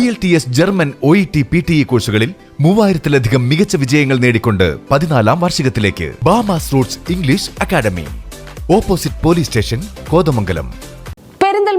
I L T S German O E T P T E കോഴ്സുകളിൽ മൂവായിരത്തിലധികം മികച്ച വിജയങ്ങൾ നേടിക്കൊണ്ട് പതിനാലാം വാർഷികത്തിലേക്ക് Bamas roots English academy. Opposite police station Kothamangalam.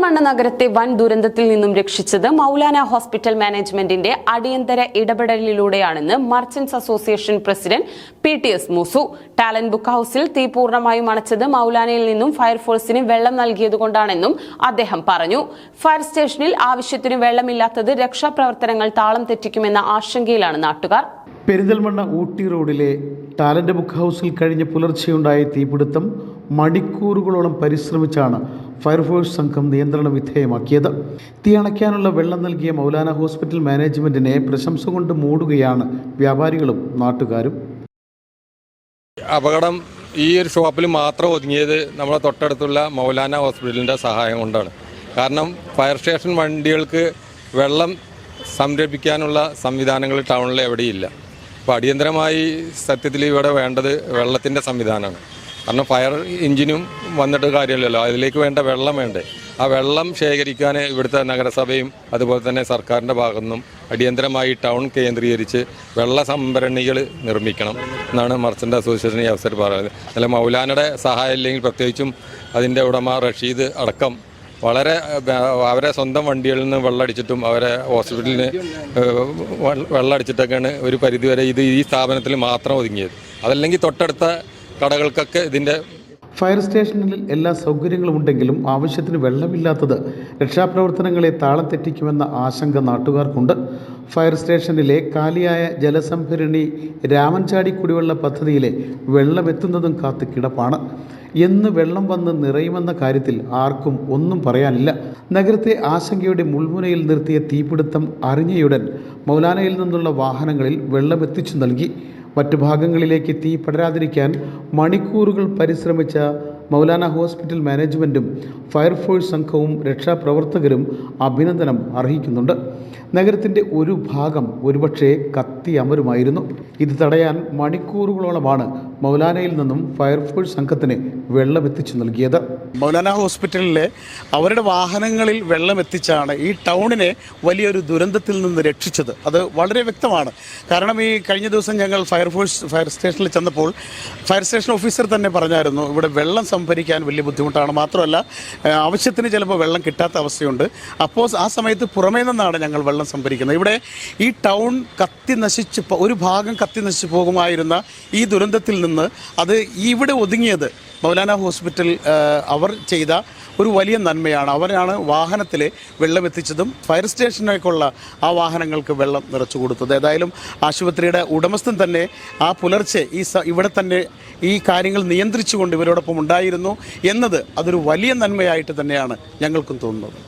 Perinthalmanna നഗരത്തെ വൻ ദുരന്തത്തിൽ നിന്നും രക്ഷിച്ചത് മൗലാന ഹോസ്പിറ്റൽ മാനേജ്മെന്റിന്റെ അടിയന്തര ഇടപെടലിലൂടെയാണെന്ന് merchants association president P T S Moosu. Talent book ഹൌസിൽ തീ പൂർണമായും അണച്ചത് മൗലാനയിൽ നിന്നും ഫയർഫോഴ്സിന് വെള്ളം നൽകിയതുകൊണ്ടാണെന്നും അദ്ദേഹം പറഞ്ഞു. ഫയർ സ്റ്റേഷനിൽ ആവശ്യത്തിന് വെള്ളമില്ലാത്തത് രക്ഷാപ്രവർത്തനങ്ങൾ താളം തെറ്റിക്കുമെന്ന ആശങ്കയിലാണ് നാട്ടുകാർ. പെരിന്തൽമണ്ണ ഊട്ടി റോഡിലെ ടാലന്റ് ബുക്ക് ഹൌസിൽ കഴിഞ്ഞ പുലർച്ചെയുണ്ടായ തീപിടുത്തം മണിക്കൂറുകളോളം പരിശ്രമിച്ചാണ് ഫയർഫോഴ്സ് സംഘം നിയന്ത്രണ വിധേയമാക്കിയത്. തീ അണയ്ക്കാനുള്ള വെള്ളം നൽകിയ മൗലാന ഹോസ്പിറ്റൽ മാനേജ്മെന്റിനെ പ്രശംസ കൊണ്ട് മൂടുകയാണ് വ്യാപാരികളും നാട്ടുകാരും. അപകടം ഈ ഒരു ഷോപ്പിൽ മാത്രം ഒതുങ്ങിയത് നമ്മളെ തൊട്ടടുത്തുള്ള മൗലാന ഹോസ്പിറ്റലിന്റെ സഹായം കൊണ്ടാണ്. കാരണം ഫയർ സ്റ്റേഷൻ വണ്ടികൾക്ക് വെള്ളം സംരക്ഷിക്കാനുള്ള സംവിധാനങ്ങൾ ടൗണിൽ എവിടെയില്ല അപ്പോൾ അടിയന്തരമായി സത്യത്തിൽ ഇവിടെ വേണ്ടത് വെള്ളത്തിന്റെ സംവിധാനമാണ്. കാരണം ഫയർ എഞ്ചിനും വന്നിട്ട് കാര്യമില്ലല്ലോ. അതിലേക്ക് വേണ്ട വെള്ളം വേണ്ടേ. ആ വെള്ളം ശേഖരിക്കാൻ ഇവിടുത്തെ നഗരസഭയും അതുപോലെ തന്നെ സർക്കാരിന്റെ ഭാഗത്തു നിന്നും അടിയന്തരമായി ടൗൺ കേന്ദ്രീകരിച്ച് വെള്ള സംഭരണികൾ നിർമ്മിക്കണം എന്നാണ് മർച്ചന്റ് അസോസിയേഷൻ ഈ അവസരം പറയുന്നത്. അല്ല മൗലാനയുടെ സഹായം ഇല്ലെങ്കിൽ പ്രത്യേകിച്ചും അതിന്റെ ഉടമ റഷീദ് അടക്കം വളരെ അവരെ സ്വന്തം വണ്ടികളിൽ നിന്ന് വെള്ളമടിച്ചിട്ടും അവരെ ഹോസ്പിറ്റലിന് വെള്ളമടിച്ചിട്ടൊക്കെയാണ് ഒരു പരിധിവരെ ഇത് ഈ സ്ഥാപനത്തിൽ മാത്രം ഒതുങ്ങിയത്. അതല്ലെങ്കിൽ തൊട്ടടുത്ത കടകൾക്കൊക്കെ ഇതിന്റെ ഫയർ സ്റ്റേഷനിൽ എല്ലാ സൗകര്യങ്ങളും ഉണ്ടെങ്കിലും ആവശ്യത്തിന് വെള്ളമില്ലാത്തത് രക്ഷാപ്രവർത്തനങ്ങളെ താളം തെറ്റിക്കുമെന്ന ആശങ്ക നാട്ടുകാർക്കുണ്ട്. ഫയർ സ്റ്റേഷനിലെ കാലിയായ ജലസംഭരണി രാമൻചാടി കുടിവെള്ള പദ്ധതിയിലെ വെള്ളമെത്തുന്നതും കാത്തു കിടപ്പാണ്. എന്ന് വെള്ളം വന്ന് നിറയുമെന്ന കാര്യത്തിൽ ആർക്കും ഒന്നും പറയാനില്ല. നഗരത്തെ ആശങ്കയുടെ മുൾമുനയിൽ നിർത്തിയ തീപിടുത്തം അറിഞ്ഞയുടൻ മൗലാനയിൽ നിന്നുള്ള വാഹനങ്ങളിൽ വെള്ളമെത്തിച്ചു നൽകി. മറ്റു ഭാഗങ്ങളിലേക്ക് തീ പടരാതിരിക്കാൻ മണിക്കൂറുകൾ പരിശ്രമിച്ച മൗലാന ഹോസ്പിറ്റൽ മാനേജ്മെന്റും ഫയർഫോഴ്സ് സംഘവും രക്ഷാപ്രവർത്തകരും അഭിനന്ദനം അർഹിക്കുന്നുണ്ട്. നഗരത്തിന്റെ ഒരു ഭാഗം ഒരുപക്ഷെ കത്തി അമരുമായിരുന്നു. ഇത് തടയാൻ മണിക്കൂറുകളോളമാണ് മൗലാനയിൽ നിന്നും ഫയർഫോഴ്സ് സംഘത്തിന് വെള്ളമെത്തിച്ചു നൽകിയത്. മൗലാന ഹോസ്പിറ്റലിലെ അവരുടെ വാഹനങ്ങളിൽ വെള്ളം എത്തിച്ചാണ് ഈ ടൗണിനെ വലിയൊരു ദുരന്തത്തിൽ നിന്ന് രക്ഷിച്ചത്. അത് വളരെ വ്യക്തമാണ്. കാരണം ഈ കഴിഞ്ഞ ദിവസം ഞങ്ങൾ ഫയർഫോഴ്സ് ഫയർ സ്റ്റേഷനിൽ ചെന്നപ്പോൾ ഫയർ സ്റ്റേഷൻ ഓഫീസർ തന്നെ പറഞ്ഞായിരുന്നു ഇവിടെ വെള്ളം സംഭരിക്കാൻ വലിയ ബുദ്ധിമുട്ടാണ്. മാത്രമല്ല ആവശ്യത്തിന് ചിലപ്പോൾ വെള്ളം കിട്ടാത്ത അവസ്ഥയുണ്ട്. അപ്പോൾ ആ സമയത്ത് പുറമേ നിന്നാണ് ഞങ്ങൾ വെള്ളം സംഭരിക്കുന്നത്. ഇവിടെ ഈ ടൗൺ കത്തി നശിച്ച് ഒരു ഭാഗം കത്തി നശിച്ച് പോകുമായിരുന്ന ഈ ദുരന്തത്തിൽ നിന്ന് അത് ഇവിടെ ഒതുങ്ങിയത് മൗലാന ഹോസ്പിറ്റൽ അവർ ചെയ്ത ഒരു വലിയ നന്മയാണ്. അവരാണ് വാഹനത്തിൽ വെള്ളം എത്തിച്ചതും ഫയർ സ്റ്റേഷനിലേക്കുള്ള ആ വാഹനങ്ങൾക്ക് വെള്ളം നിറച്ചു കൊടുത്തത്. ഏതായാലും ആശുപത്രിയുടെ ഉടമസ്ഥൻ തന്നെ ആ പുലർച്ചെ ഈ ഇവിടെ തന്നെ ഈ കാര്യങ്ങൾ നിയന്ത്രിച്ചുകൊണ്ട് ഇവരോടൊപ്പം ഉണ്ടായിരുന്നു എന്നത് അതൊരു വലിയ നന്മയായിട്ട് തന്നെയാണ് ഞങ്ങൾക്കും തോന്നുന്നത്.